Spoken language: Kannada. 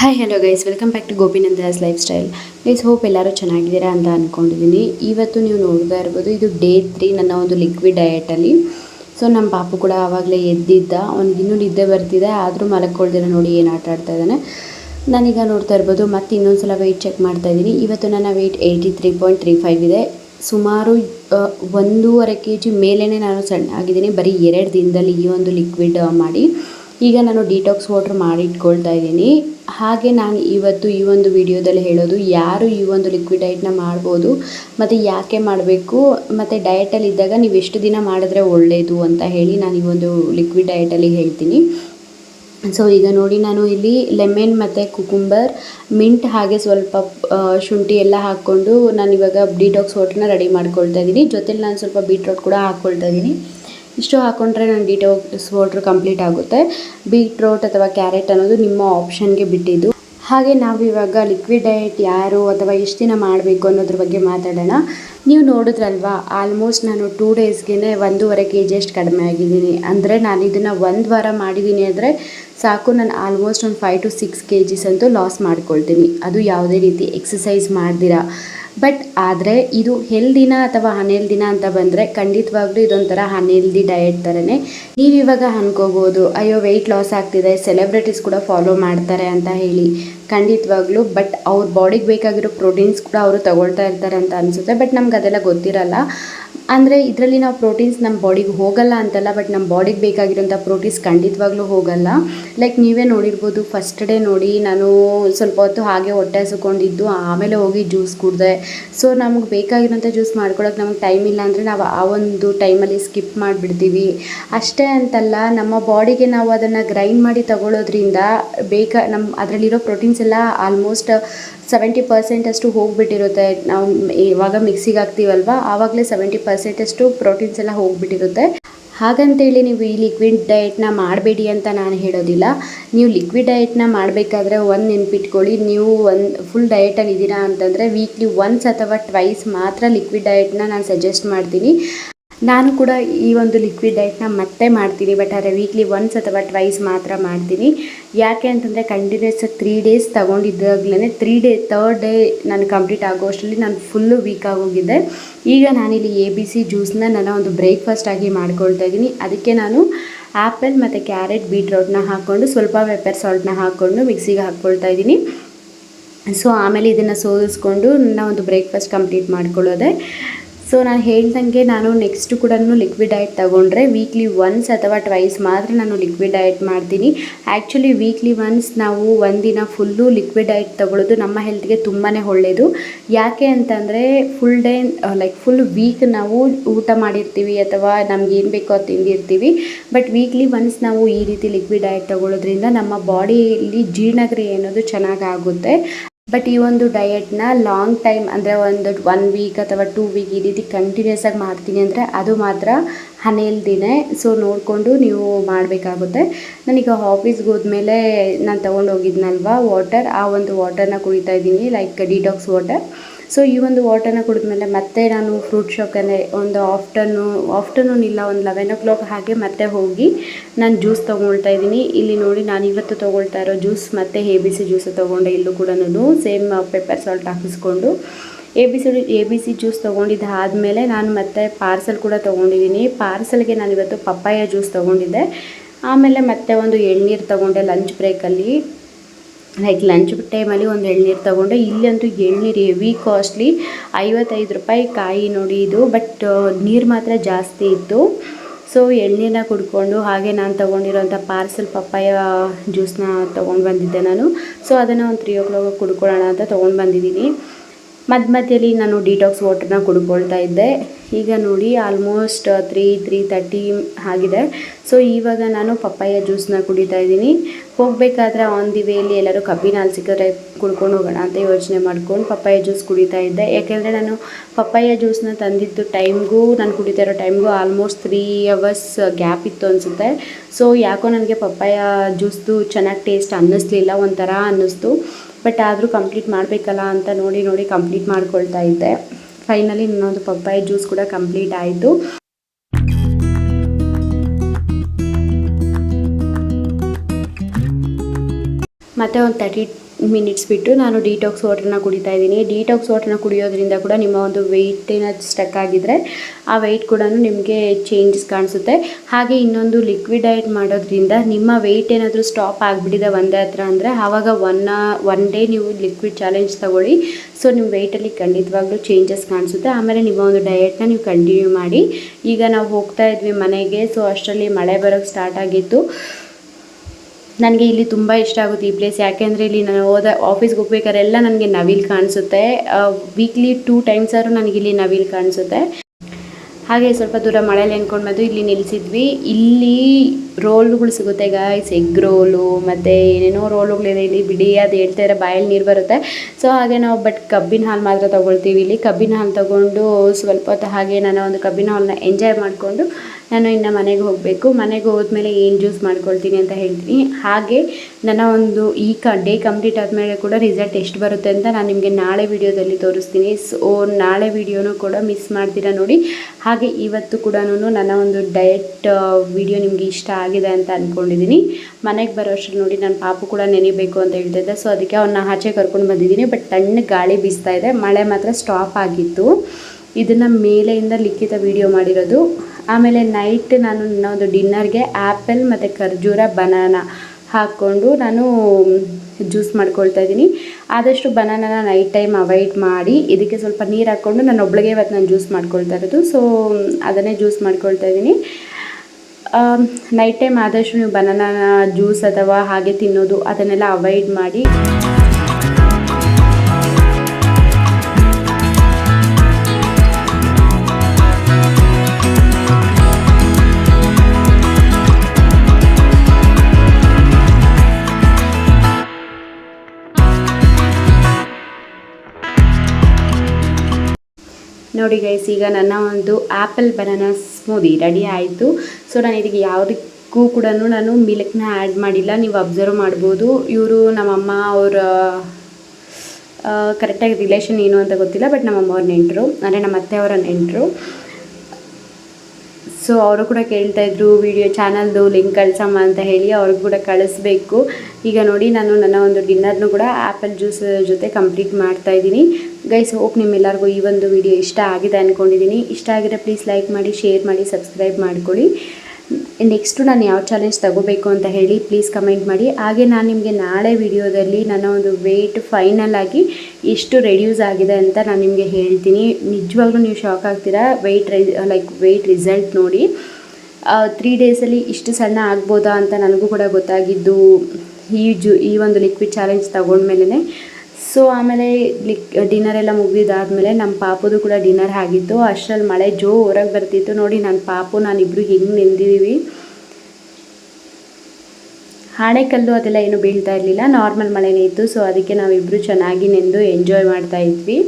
Hi hello guys welcome back to Gopinandas lifestyle guys hope ಎಲ್ಲರೂ ಚೆನ್ನಾಗಿದ್ದೀರಾ ಅಂತ ಅಂದ್ಕೊಂಡಿದ್ದೀನಿ ಇವತ್ತು ನೀವು ನೋಡ್ತಾ ಇರ್ಬೋದು, ಇದು ಡೇ ತ್ರೀ ನನ್ನ ಒಂದು ಲಿಕ್ವಿಡ್ ಡಯಟಲ್ಲಿ ಸೊ ನಮ್ಮ ಪಾಪು ಕೂಡ ಆವಾಗಲೇ ಎದ್ದಿದ್ದ. ಅವ್ನಿಗಿನ್ನೂ ನಿದ್ದೆ ಬರ್ತಿದೆ. ಆದರೂ ಮಲಕ್ಕೊಳ್ದಿರ ನೋಡಿ ಏನು ಆಟ ಆಡ್ತಾ ಇದ್ದಾನೆ. ನಾನೀಗ ನೋಡ್ತಾ ಇರ್ಬೋದು, ಮತ್ತೆ ಇನ್ನೊಂದು ಸಲ ವೆಯ್ಟ್ ಚೆಕ್ ಮಾಡ್ತಾ ಇದ್ದೀನಿ. ಇವತ್ತು ನನ್ನ weight eighty three point three five ಇದೆ. ಸುಮಾರು ಒಂದೂವರೆ ಕೆ ಜಿ ಮೇಲೇ ನಾನು ಸಣ್ಣ ಆಗಿದ್ದೀನಿ ಬರೀ ಎರಡು ದಿನದಲ್ಲಿ ಈ ಒಂದು ಲಿಕ್ವಿಡ್ ಮಾಡಿ. ಈಗ ನಾನು ಡಿಟಾಕ್ಸ್ ವಾಟ್ರ್ ಮಾಡಿ ಇಟ್ಕೊಳ್ತಾ ಇದ್ದೀನಿ. ಹಾಗೆ ನಾನು ಇವತ್ತು ಈ ಒಂದು ವಿಡಿಯೋದಲ್ಲಿ ಹೇಳೋದು, ಯಾರು ಈ ಒಂದು ಲಿಕ್ವಿಡ್ ಡಯಟ್ನ ಮಾಡ್ಬೋದು, ಮತ್ತು ಯಾಕೆ ಮಾಡಬೇಕು, ಮತ್ತು ಡಯಟಲ್ಲಿ ಇದ್ದಾಗ ನೀವು ಎಷ್ಟು ದಿನ ಮಾಡಿದ್ರೆ ಒಳ್ಳೆಯದು ಅಂತ ಹೇಳಿ ನಾನು ಈ ಒಂದು ಲಿಕ್ವಿಡ್ ಡಯಟಲ್ಲಿ ಹೇಳ್ತೀನಿ. ಸೊ ಈಗ ನೋಡಿ ನಾನು ಇಲ್ಲಿ ಲೆಮನ್ ಮತ್ತು ಕುಕುಂಬರ್ ಮಿಂಟ್ ಹಾಗೆ ಸ್ವಲ್ಪ ಶುಂಠಿ ಎಲ್ಲ ಹಾಕ್ಕೊಂಡು ನಾನು ಇವಾಗ ಡಿಟಾಕ್ಸ್ ವಾಟ್ರನ್ನ ರೆಡಿ ಮಾಡ್ಕೊಳ್ತಾ ಇದ್ದೀನಿ. ಜೊತೆಲಿ ನಾನು ಸ್ವಲ್ಪ ಬೀಟ್ರೋಟ್ ಕೂಡ ಹಾಕ್ಕೊಳ್ತಾ ಇದ್ದೀನಿ. ಇಷ್ಟು ಹಾಕೊಂಡ್ರೆ ನನ್ನ ಡಿಟಾಕ್ಸ್ ವಾಟ್ರ್ ಕಂಪ್ಲೀಟ್ ಆಗುತ್ತೆ. ಬೀಟ್ರೋಟ್ ಅಥವಾ ಕ್ಯಾರೆಟ್ ಅನ್ನೋದು ನಿಮ್ಮ ಆಪ್ಷನ್ಗೆ ಬಿಟ್ಟಿದ್ದು. ಹಾಗೆ ನಾವು ಇವಾಗ ಲಿಕ್ವಿಡ್ ಡಯಟ್ ಯಾರು ಅಥವಾ ಎಷ್ಟು ದಿನ ಮಾಡಬೇಕು ಅನ್ನೋದ್ರ ಬಗ್ಗೆ ಮಾತಾಡೋಣ. ನೀವು ನೋಡಿದ್ರಲ್ವಾ ಆಲ್ಮೋಸ್ಟ್ ನಾನು ಟೂ ಡೇಸ್ಗೆ ಒಂದೂವರೆ ಕೆ ಜಿ ಅಷ್ಟು ಕಡಿಮೆ ಆಗಿದ್ದೀನಿ. ಅಂದರೆ ನಾನು ಇದನ್ನು ಒಂದು ವಾರ ಮಾಡಿದ್ದೀನಿ ಅಂದರೆ ಸಾಕು, ನಾನು ಆಲ್ಮೋಸ್ಟ್ ಒಂದು five to six K Gs ಅಂತೂ ಲಾಸ್ ಮಾಡ್ಕೊಳ್ತೀನಿ. ಅದು ಯಾವುದೇ ರೀತಿ ಎಕ್ಸಸೈಸ್ ಮಾಡ್ದಿರಾ. ಬಟ್ ಆದರೆ ಇದು ಹೆಲ್ದಿನ ಅಥವಾ ಅನ್ಹೆಲ್ದಿನ ಅಂತ ಬಂದರೆ ಖಂಡಿತವಾಗ್ಲೂ ಇದೊಂಥರ ಅನ್ಹೆಲ್ದಿ ಡಯಟ್ ಥರನೇ ನೀವು ಇವಾಗ ಅನ್ಕೋಬೋದು, ಅಯ್ಯೋ ವೆಯ್ಟ್ ಲಾಸ್ ಆಗ್ತಿದೆ ಸೆಲೆಬ್ರಿಟೀಸ್ ಕೂಡ ಫಾಲೋ ಮಾಡ್ತಾರೆ ಅಂತ ಹೇಳಿ. ಖಂಡಿತವಾಗ್ಲೂ ಬಟ್ ಅವ್ರ ಬಾಡಿಗೆ ಬೇಕಾಗಿರೋ ಪ್ರೋಟೀನ್ಸ್ ಕೂಡ ಅವರು ತಗೊಳ್ತಾ ಇರ್ತಾರೆ ಅಂತ ಅನಿಸುತ್ತೆ ಬಟ್ ನಮ್ಗೆ ಅದೆಲ್ಲ ಗೊತ್ತಿರಲ್ಲ. ಅಂದರೆ ಇದರಲ್ಲಿ ನಾವು ಪ್ರೋಟೀನ್ಸ್ ನಮ್ಮ ಬಾಡಿಗೆ ಹೋಗಲ್ಲ ಅಂತಲ್ಲ ಬಟ್ ನಮ್ಮ ಬಾಡಿಗೆ ಬೇಕಾಗಿರೋಂಥ ಪ್ರೋಟೀನ್ಸ್ ಖಂಡಿತವಾಗ್ಲೂ ಹೋಗಲ್ಲ. ಲೈಕ್ ನೀವೇ ನೋಡಿರ್ಬೋದು ಫಸ್ಟ್ ಡೇ ನೋಡಿ ನಾನು ಸ್ವಲ್ಪ ಹೊತ್ತು ಹಾಗೆ ಹೊಟ್ಟೆ ಹಸ್ಕೊಂಡಿದ್ದು, ಆಮೇಲೆ ಹೋಗಿ ಜ್ಯೂಸ್ ಕುಡಿದೆ. ಸೊ ನಮಗೆ ಬೇಕಾಗಿರೋಂಥ ಜ್ಯೂಸ್ ಮಾಡ್ಕೊಳಕ್ಕೆ ನಮಗೆ ಟೈಮ್ ಇಲ್ಲ ಅಂದರೆ ನಾವು ಆ ಒಂದು ಟೈಮಲ್ಲಿ ಸ್ಕಿಪ್ ಮಾಡಿಬಿಡ್ತೀವಿ. ಅಷ್ಟೇ ಅಂತಲ್ಲ, ನಮ್ಮ ಬಾಡಿಗೆ ನಾವು ಅದನ್ನು ಗ್ರೈಂಡ್ ಮಾಡಿ ತಗೊಳ್ಳೋದ್ರಿಂದ ಬೇಕ ನಮ್ಮ ಅದರಲ್ಲಿರೋ ಪ್ರೋಟೀನ್ಸ್ ಎಲ್ಲ ಆಲ್ಮೋಸ್ಟ್ ಸೆವೆಂಟಿ ಪರ್ಸೆಂಟ್ ಅಷ್ಟು ಹೋಗಿಬಿಟ್ಟಿರುತ್ತೆ. ನಾವು ಇವಾಗ ಮಿಕ್ಸಿಗೆ ಹಾಕ್ತೀವಲ್ವ ಆವಾಗಲೇ ಸೆವೆಂಟಿ ಪರ್ಸೆಂಟ್ ಅಷ್ಟು ಪ್ರೋಟೀನ್ಸ್ ಎಲ್ಲ ಹೋಗಿಬಿಟ್ಟಿರುತ್ತೆ. ಹಾಗಂತೇಳಿ ನೀವು ಈ ಲಿಕ್ವಿಡ್ ಡಯಟ್ನ ಮಾಡಬೇಡಿ ಅಂತ ನಾನು ಹೇಳೋದಿಲ್ಲ. ನೀವು ಲಿಕ್ವಿಡ್ ಡಯಟ್ನ ಮಾಡಬೇಕಾದ್ರೆ ಒಂದು ನೆನ್ಪಿಟ್ಕೊಳ್ಳಿ. ನೀವು ಒಂದು ಫುಲ್ ಡಯಟಲ್ಲಿ ಇದ್ದೀರಾ ಅಂತಂದರೆ ವೀಕ್ಲಿ ಒನ್ಸ್ ಅಥವಾ ಟ್ವೈಸ್ ಮಾತ್ರ ಲಿಕ್ವಿಡ್ ಡಯಟ್ನ ನಾನು ಸಜೆಸ್ಟ್ ಮಾಡ್ತೀನಿ. ನಾನು ಕೂಡ ಈ ಒಂದು ಲಿಕ್ವಿಡ್ ಡಯಟ್ನ ಮತ್ತೆ ಮಾಡ್ತೀನಿ ಬಟ್ ಆದರೆ ವೀಕ್ಲಿ ಒನ್ಸ್ ಅಥವಾ ಟ್ವೈಸ್ ಮಾತ್ರ ಮಾಡ್ತೀನಿ. ಯಾಕೆ ಅಂತಂದರೆ ಕಂಟಿನ್ಯೂಸ್ ತ್ರೀ ಡೇಸ್ ತೊಗೊಂಡಿದ್ದಾಗಲೇ ತ್ರೀ ಡೇ ತರ್ಡ್ ಡೇ ನಾನು ಕಂಪ್ಲೀಟ್ ಆಗೋ ಅಷ್ಟರಲ್ಲಿ ನಾನು ಫುಲ್ಲು ವೀಕ್ ಆಗೋಗಿದ್ದೆ ಈಗ ನಾನಿಲ್ಲಿ ಎ ಬಿ ಸಿ ಜ್ಯೂಸನ್ನ ನಾನು ಒಂದು ಬ್ರೇಕ್ಫಾಸ್ಟ್ ಆಗಿ ಮಾಡ್ಕೊಳ್ತಾ ಇದ್ದೀನಿ. ಅದಕ್ಕೆ ನಾನು ಆ್ಯಪಲ್ ಮತ್ತು ಕ್ಯಾರೆಟ್ ಬೀಟ್ರೋಟ್ನ ಹಾಕ್ಕೊಂಡು, ಸ್ವಲ್ಪ ಪೆಪ್ಪರ್ ಸಾಲ್ಟ್ನ ಹಾಕ್ಕೊಂಡು ಮಿಕ್ಸಿಗೆ ಹಾಕ್ಕೊಳ್ತಾ ಇದ್ದೀನಿ. ಸೊ ಆಮೇಲೆ ಇದನ್ನು ಸೋದಿಸ್ಕೊಂಡು ನನ್ನ ಒಂದು ಬ್ರೇಕ್ಫಾಸ್ಟ್ ಕಂಪ್ಲೀಟ್ ಮಾಡ್ಕೊಳ್ಳೋದೆ. ಸೊ ನಾನು ಹೇಳ್ದಂಗೆ ನಾನು ನೆಕ್ಸ್ಟ್ ಕೂಡ ಲಿಕ್ವಿಡ್ ಡಯಟ್ ತೊಗೊಂಡ್ರೆ ವೀಕ್ಲಿ ಒನ್ಸ್ ಅಥವಾ ಟ್ವೈಸ್ ಮಾತ್ರ ನಾನು ಲಿಕ್ವಿಡ್ ಡಯಟ್ ಮಾಡ್ತೀನಿ. ಆ್ಯಕ್ಚುಲಿ ವೀಕ್ಲಿ ಒನ್ಸ್ ನಾವು ಒಂದಿನ ಫುಲ್ಲು ಲಿಕ್ವಿಡ್ ಡಯಟ್ ತಗೊಳ್ಳೋದು ನಮ್ಮ ಹೆಲ್ತ್ಗೆ ತುಂಬಾ ಒಳ್ಳೆಯದು ಯಾಕೆ ಅಂತಂದರೆ full day like full week ನಾವು ಊಟ ಮಾಡಿರ್ತೀವಿ ಅಥವಾ ನಮ್ಗೆ ಏನು ಬೇಕೋ ಅದು ತಿಂದಿರ್ತೀವಿ. ಬಟ್ ವೀಕ್ಲಿ ಒನ್ಸ್ ನಾವು ಈ ರೀತಿ ಲಿಕ್ವಿಡ್ ಡಯಟ್ ತಗೊಳ್ಳೋದ್ರಿಂದ ನಮ್ಮ ಬಾಡಿಯಲ್ಲಿ ಜೀರ್ಣಕ್ರಿಯೆ ಅನ್ನೋದು ಚೆನ್ನಾಗಾಗುತ್ತೆ ಬಟ್ ಈ ಒಂದು ಡಯೆಟ್ನ ಲಾಂಗ್ ಟೈಮ್ ಅಂದರೆ ಒಂದು ಒನ್ ವೀಕ್ ಅಥವಾ ಟೂ ವೀಕ್ ಈ ರೀತಿ ಕಂಟಿನ್ಯೂಸ್ ಆಗಿ ಮಾಡ್ತೀನಿ ಅಂದರೆ ಅದು ಮಾತ್ರ ಹನೆಲ್ದಿನೇ ಸೊ ನೋಡಿಕೊಂಡು ನೀವು ಮಾಡಬೇಕಾಗುತ್ತೆ. ನಾನೀಗ ಆಫೀಸ್ಗೆ ಹೋದ್ಮೇಲೆ ನಾನು ತೊಗೊಂಡು ಹೋಗಿದ್ನಲ್ವ ವಾಟರ್ ಆ ಒಂದು ವಾಟರ್ನ ಕುಡಿತಾ ಇದ್ದೀನಿ ಲೈಕ್ ಡಿಟಾಕ್ಸ್ ವಾಟರ್ ಸೊ ಈ ಒಂದು ವಾಟರ್ನ ಕುಡಿದ್ಮೇಲೆ ಮತ್ತೆ ನಾನು ಫ್ರೂಟ್ ಶಾಕಲ್ಲೇ ಒಂದು ಆಫ್ಟರ್ನೂ ಆಫ್ಟರ್ನೂನ್ ಇಲ್ಲ, ಒಂದು ಲೆವೆನ್ ಓ ಕ್ಲಾಕ್ ಹಾಗೆ ಮತ್ತೆ ಹೋಗಿ ನಾನು ಜ್ಯೂಸ್ ತೊಗೊಳ್ತಾ ಇದ್ದೀನಿ. ಇಲ್ಲಿ ನೋಡಿ ನಾನು ಇವತ್ತು ತೊಗೊಳ್ತಾ ಇರೋ ಜ್ಯೂಸ್ ಮತ್ತು ಎ ಬಿ ಸಿ ಜ್ಯೂಸ್ ತೊಗೊಂಡೆ. ಇಲ್ಲೂ ಕೂಡ same pepper salt ಹಾಕಿಸ್ಕೊಂಡು A B C A B C juice ತೊಗೊಂಡಿದ್ದು ಆದಮೇಲೆ ನಾನು ಮತ್ತೆ ಪಾರ್ಸಲ್ ಕೂಡ ತೊಗೊಂಡಿದ್ದೀನಿ. ಪಾರ್ಸಲ್ಗೆ ನಾನು ಇವತ್ತು ಪಪ್ಪಾಯ ಜ್ಯೂಸ್ ತೊಗೊಂಡಿದ್ದೆ. ಆಮೇಲೆ ಮತ್ತೆ ಒಂದು ಎಳ್ನೀರು ತೊಗೊಂಡೆ ಲಂಚ್ ಬ್ರೇಕಲ್ಲಿ ಲೈಕ್ ಲಂಚ್ ಟೈಮಲ್ಲಿ ಒಂದು ಎಳ್ನೀರು ತೊಗೊಂಡೆ, ಇಲ್ಲಂತೂ ಎಳ್ನೀರು ಹೆವಿ ಕಾಸ್ಟ್ಲಿ ಐವತ್ತೈದು ರೂಪಾಯಿ ಕಾಯಿ ನೋಡಿ ಇದು ಬಟ್ ನೀರು ಮಾತ್ರ ಜಾಸ್ತಿ ಇತ್ತು. ಸೊ ಎಳ್ನೀರನ್ನ ಕುಡ್ಕೊಂಡು, ಹಾಗೆ ನಾನು ತೊಗೊಂಡಿರೋಂಥ ಪಾರ್ಸಲ್ ಪಪ್ಪಾಯ ಜ್ಯೂಸನ್ನ ತೊಗೊಂಡು ಬಂದಿದ್ದೆ ನಾನು. ಸೊ ಅದನ್ನು ಒಂದು ತ್ರೀ ಓ ಕ್ಲಾಕ್ ಕುಡ್ಕೊಳ್ಳೋಣ ಅಂತ ತೊಗೊಂಡು ಬಂದಿದ್ದೀನಿ. ಮಧ್ಯ ಮಧ್ಯದಲ್ಲಿ ನಾನು ಡಿಟಾಕ್ಸ್ ವಾಟರ್ನ ಕುಡ್ಕೊಳ್ತಾ ಇದ್ದೆ. ಈಗ ನೋಡಿ ಆಲ್ಮೋಸ್ಟ್ ತ್ರೀ ತ್ರೀ ತರ್ಟಿ ಆಗಿದೆ. ಸೊ ಇವಾಗ ನಾನು ಪಪ್ಪಾಯ ಜ್ಯೂಸನ್ನ ಕುಡಿತಾ ಇದ್ದೀನಿ. ಹೋಗಬೇಕಾದ್ರೆ ಆನ್ ದಿ ವೇಲಿ ಎಲ್ಲರೂ ಕಬ್ಬಿನ ಹಾಲು ಸಿಕ್ಕಿದ್ರೆ ಕುಡ್ಕೊಂಡು ಹೋಗೋಣ ಅಂತ ಯೋಚನೆ ಮಾಡ್ಕೊಂಡು ಪಪ್ಪಾಯ ಜ್ಯೂಸ್ ಕುಡಿತಾ ಇದ್ದೆ. ಯಾಕೆಂದರೆ ನಾನು ಪಪ್ಪಾಯ ಜ್ಯೂಸನ್ನ ತಂದಿದ್ದು ಟೈಮ್ಗೂ ನಾನು ಕುಡಿತಾ ಇರೋ ಟೈಮ್ಗೂ ಆಲ್ಮೋಸ್ಟ್ ತ್ರೀ ಅವರ್ಸ್ ಗ್ಯಾಪ್ ಇತ್ತು ಅನಿಸುತ್ತೆ. ಸೊ ಯಾಕೋ ನನಗೆ ಪಪ್ಪಾಯ ಜ್ಯೂಸ್ದು ಚೆನ್ನಾಗಿ ಟೇಸ್ಟ್ ಅನ್ನಿಸ್ಲಿಲ್ಲ, ಒಂಥರ ಅನ್ನಿಸ್ತು. ಬಟ್ ಆದರೂ ಕಂಪ್ಲೀಟ್ ಮಾಡಬೇಕಲ್ಲ ಅಂತ ನೋಡಿ ನೋಡಿ ಕಂಪ್ಲೀಟ್ ಮಾಡ್ಕೊಳ್ತಾ ಇದ್ದೆ. ಫೈನಲಿ ನನ್ನೊಂದು ಪಪ್ಪಾಯ ಜ್ಯೂಸ್ ಕೂಡ ಕಂಪ್ಲೀಟ್ ಆಯಿತು. ಮತ್ತು ಒಂದು ತರ್ಟಿ ಮಿನಿಟ್ಸ್ ಬಿಟ್ಟು ನಾನು ಡಿಟಾಕ್ಸ್ ವಾಟ್ರನ್ನ ಕುಡಿತಾ ಇದ್ದೀನಿ. ಡಿಟಾಕ್ಸ್ ವಾಟ್ರನ್ನ ಕುಡಿಯೋದ್ರಿಂದ ಕೂಡ ನಿಮ್ಮ ಒಂದು ವೆಯ್ಟ್ ಏನಾದ್ರು ಸ್ಟಕ್ ಆಗಿದ್ರೆ ಆ ವೆಯ್ಟ್ ಕೂಡ ನಿಮಗೆ ಚೇಂಜಸ್ ಕಾಣಿಸುತ್ತೆ. ಹಾಗೆ ಇನ್ನೊಂದು ಲಿಕ್ವಿಡ್ ಡಯಟ್ ಮಾಡೋದ್ರಿಂದ ನಿಮ್ಮ ವೆಯ್ಟ್ ಏನಾದರೂ ಸ್ಟಾಪ್ ಆಗಿಬಿಟ್ಟಿದೆ ಒಂದೇ ಹತ್ರ ಅಂದರೆ ಆವಾಗ ಒನ್ ಒನ್ ಡೇ ನೀವು ಲಿಕ್ವಿಡ್ ಚಾಲೆಂಜ್ ತಗೊಳ್ಳಿ. ಸೊ ನಿಮ್ಮ ವೆಯ್ಟಲ್ಲಿ ಖಂಡಿತವಾಗ್ಲೂ ಚೇಂಜಸ್ ಕಾಣಿಸುತ್ತೆ. ಆಮೇಲೆ ನಿಮ್ಮ ಒಂದು ಡಯಟ್ನ ನೀವು ಕಂಟಿನ್ಯೂ ಮಾಡಿ. ಈಗ ನಾವು ಹೋಗ್ತಾ ಇದ್ವಿ ಮನೆಗೆ ಸೊ ಅಷ್ಟರಲ್ಲಿ ಮಳೆ ಬರೋಕ್ಕೆ ಸ್ಟಾರ್ಟ್ ಆಗಿತ್ತು. ನನಗೆ ಇಲ್ಲಿ ತುಂಬ ಇಷ್ಟ ಆಗುತ್ತೆ ಈ ಪ್ಲೇಸ್ ಯಾಕೆಂದರೆ ಇಲ್ಲಿ ನಾನು ಹೋದ ಆಫೀಸ್ಗೆ ಹೋಗ್ಬೇಕಾರೆಲ್ಲ ನನಗೆ ನವಿಲು ಕಾಣಿಸುತ್ತೆ. ವೀಕ್ಲಿ ಟೂ ಟೈಮ್ಸ್ ಆದ್ರೂ ನನಗಿಲ್ಲಿ ನವಿಲು ಕಾಣಿಸುತ್ತೆ. ಹಾಗೆ ಸ್ವಲ್ಪ ದೂರ ಮಳೆಯಲ್ಲಿ ಅಂದ್ಕೊಂಡು ಬಂದು ಇಲ್ಲಿ ನಿಲ್ಲಿಸಿದ್ವಿ ಇಲ್ಲಿ ರೋಲ್ಗಳು ಸಿಗುತ್ತೆ ಗಾಯ್ಸ್ ಎಗ್ ರೋಲು ಮತ್ತು ಏನೇನೋ ರೋಲುಗಳಿದೆ ಇಲ್ಲಿ ಬಿಡಿ ಅದು ಹೇಳ್ತಾ ಇರೋ ಬಾಯಲ್ಲಿ ನೀರು ಬರುತ್ತೆ. ಸೊ ಹಾಗೆ ನಾವು ಬಟ್ ಕಬ್ಬಿನ ಹಾಲು ಮಾತ್ರ ತೊಗೊಳ್ತೀವಿ ಇಲ್ಲಿ. ಕಬ್ಬಿನ ಹಾಲು ತೊಗೊಂಡು ಸ್ವಲ್ಪ ಹೊತ್ತು ಹಾಗೆ ನಾನು ಒಂದು ಕಬ್ಬಿನ ಹಾಲನ್ನ ಎಂಜಾಯ್ ಮಾಡಿಕೊಂಡು ನಾನು ಇನ್ನು ಮನೆಗೆ ಹೋಗಬೇಕು. ಮನೆಗೆ ಹೋದ್ಮೇಲೆ ಏನು ಜ್ಯೂಸ್ ಮಾಡ್ಕೊಳ್ತೀನಿ ಅಂತ ಹೇಳ್ತೀನಿ. ಹಾಗೆ ನನ್ನ ಒಂದು ಈ ಕ ಡೇ ಕಂಪ್ಲೀಟ್ ಆದಮೇಲೆ ಕೂಡ ರಿಸಲ್ಟ್ ಎಷ್ಟು ಬರುತ್ತೆ ಅಂತ ನಾನು ನಿಮಗೆ ನಾಳೆ ವಿಡಿಯೋದಲ್ಲಿ ತೋರಿಸ್ತೀನಿ. ಸೊ ನಾಳೆ ವಿಡಿಯೋನೂ ಕೂಡ ಮಿಸ್ ಮಾಡ್ತೀರಾ ನೋಡಿ. ಹಾಗೆ ಇವತ್ತು ಕೂಡ ನನ್ನ ಒಂದು ಡಯಟ್ ವಿಡಿಯೋ ನಿಮಗೆ ಇಷ್ಟ ಆಗಿದೆ ಅಂತ ಅಂದ್ಕೊಂಡಿದ್ದೀನಿ ಮನೆಗೆ ಬರೋ ಅಷ್ಟ್ರಲ್ಲಿ ನೋಡಿ ನನ್ನ ಪಾಪು ಕೂಡ ನೆನಿಬೇಕು ಅಂತ ಹೇಳ್ತಿದ್ದೆ ಸೊ ಅದಕ್ಕೆ ಅವನ್ನ ಆಚೆ ಕರ್ಕೊಂಡು ಬಂದಿದ್ದೀನಿ ಬಟ್ ತಣ್ಣ ಗಾಳಿ ಬೀಸ್ತಾ ಇದೆ. ಮಳೆ ಮಾತ್ರ ಸ್ಟಾಪ್ ಆಗಿತ್ತು. ಇದನ್ನು ಮೇಲೆಯಿಂದ ಲಿಖಿತ ವಿಡಿಯೋ ಮಾಡಿರೋದು. ಆಮೇಲೆ ನೈಟ್ ನಾನು ನನ್ನ ಒಂದು ಡಿನ್ನರ್ಗೆ ಆ್ಯಪಲ್ ಮತ್ತು ಖರ್ಜೂರ ಬನಾನಾ ಹಾಕ್ಕೊಂಡು ನಾನು ಜ್ಯೂಸ್ ಮಾಡ್ಕೊಳ್ತಾ ಇದ್ದೀನಿ. ಆದಷ್ಟು ಬನಾನನ ನೈಟ್ ಟೈಮ್ ಅವಾಯ್ಡ್ ಮಾಡಿ ಇದಕ್ಕೆ ಸ್ವಲ್ಪ ನೀರು ಹಾಕ್ಕೊಂಡು ನಾನು ಒಬ್ಳಿಗೆ ಇವತ್ತು ನಾನು ಜ್ಯೂಸ್ ಮಾಡ್ಕೊಳ್ತಾ ಇರೋದು. ಸೊ ಅದನ್ನೇ ಜ್ಯೂಸ್ ಮಾಡ್ಕೊಳ್ತಾ ಇದ್ದೀನಿ. ನೈಟ್ ಟೈಮ್ ಆದಷ್ಟು ನೀವು ಬನಾನ ಜ್ಯೂಸ್ ಅಥವಾ ಹಾಗೆ ತಿನ್ನೋದು ಅದನ್ನೆಲ್ಲ ಅವಾಯ್ಡ್ ಮಾಡಿ. ನೋಡಿ ಗೈಸ್ ಈಗ ನನ್ನ ಒಂದು ಆ್ಯಪಲ್ ಬನಾನಾ ಸ್ಮೂದಿ ರೆಡಿ ಆಯಿತು. ಸೊ ನಾನು ಇದಕ್ಕೆ ಯಾವುದಕ್ಕೂ ಕೂಡ ನಾನು ಮಿಲ್ಕ್ನ ಆ್ಯಡ್ ಮಾಡಿಲ್ಲ. ನೀವು ಅಬ್ಸರ್ವ್ ಮಾಡ್ಬೋದು. ಇವರು ನಮ್ಮಮ್ಮ ಅವರ ಕರೆಕ್ಟಾಗಿ ರಿಲೇಷನ್ ಏನು ಅಂತ ಗೊತ್ತಿಲ್ಲ ಬಟ್ ನಮ್ಮಮ್ಮ ಅವ್ರ ನೆಂಟರು. ಅಂದರೆ ನಮ್ಮ ಅತ್ತೆ ಅವರ ನೆಂಟರು. ಸೊ ಅವರು ಕೂಡ ಕೇಳ್ತಾ ಇದ್ರು, ವಿಡಿಯೋ ಚಾನಲ್ದು ಲಿಂಕ್ ಕಳ್ಸಮ್ಮ ಅಂತ ಹೇಳಿ ಅವ್ರಿಗೆ ಕೂಡ ಕಳಿಸ್ಬೇಕು. ಈಗ ನೋಡಿ ನಾನು ನನ್ನ ಒಂದು ಡಿನ್ನರ್ನು ಕೂಡ ಆ್ಯಪಲ್ ಜ್ಯೂಸ್ ಜೊತೆ ಕಂಪ್ಲೀಟ್ ಮಾಡ್ತಾ ಇದ್ದೀನಿ. ಗೈಸ್ ಹೋಪ್ ನಿಮ್ಮೆಲ್ಲರಿಗೂ ಈ ಒಂದು ವಿಡಿಯೋ ಇಷ್ಟ ಆಗಿದೆ ಅಂದ್ಕೊಂಡಿದ್ದೀನಿ ಇಷ್ಟ ಆಗಿದೆ ಪ್ಲೀಸ್ ಲೈಕ್ ಮಾಡಿ ಶೇರ್ ಮಾಡಿ ಸಬ್ಸ್ಕ್ರೈಬ್ ಮಾಡ್ಕೊಳ್ಳಿ. ನೆಕ್ಸ್ಟು ನಾನು ಯಾವ ಚಾಲೆಂಜ್ ತಗೋಬೇಕು ಅಂತ ಹೇಳಿ ಪ್ಲೀಸ್ ಕಮೆಂಟ್ ಮಾಡಿ. ಹಾಗೆ ನಾನು ನಿಮಗೆ ನಾಳೆ ವಿಡಿಯೋದಲ್ಲಿ ನನ್ನ ಒಂದು ವೆಯ್ಟ್ ಫೈನಲ್ ಆಗಿ ಎಷ್ಟು ರೆಡ್ಯೂಸ್ ಆಗಿದೆ ಅಂತ ನಾನು ನಿಮಗೆ ಹೇಳ್ತೀನಿ. ನಿಜವಾಗ್ಲೂ ನೀವು ಶಾಕ್ ಆಗ್ತೀರಾ? ವೆಯ್ಟ್ ಲೈಕ್ ವೆಯ್ಟ್ ರಿಸಲ್ಟ್ ನೋಡಿ. ತ್ರೀ ಡೇಸಲ್ಲಿ ಇಷ್ಟು ಸಣ್ಣ ಆಗ್ಬೋದಾ ಅಂತ ನನಗೂ ಕೂಡ ಗೊತ್ತಾಗಿದ್ದು ಈ ಈ ಒಂದು ಲಿಕ್ವಿಡ್ ಚಾಲೆಂಜ್ ತಗೊಂಡ್ಮೇಲೆ ಸೊ ಆಮೇಲೆ ಲಿಕ್ ಡಿನ್ನರ್ ಎಲ್ಲ ಮುಗಿದಾದ್ಮೇಲೆ ನಮ್ಮ ಪಾಪದು ಕೂಡ ಡಿನ್ನರ್ ಆಗಿತ್ತು. ಅಷ್ಟರಲ್ಲಿ ಮಳೆ ಜೋ ಹೊರಗೆ ಬರ್ತಿತ್ತು. ನೋಡಿ ನನ್ನ ಪಾಪು ನಾನಿಬ್ಬರು ಹೆಂಗೆ ನೆಂದಿದ್ದೀವಿ ಹಾಣೆಕಲ್ಲು ಅದೆಲ್ಲ ಏನು ಬೀಳ್ತಾ ಇರಲಿಲ್ಲ. ನಾರ್ಮಲ್ ಮಳೆನೇ ಇತ್ತು. ಸೊ ಅದಕ್ಕೆ ನಾವಿಬ್ಬರು ಚೆನ್ನಾಗಿ ನೆಂದು ಎಂಜಾಯ್ ಮಾಡ್ತಾ ಇದ್ವಿ.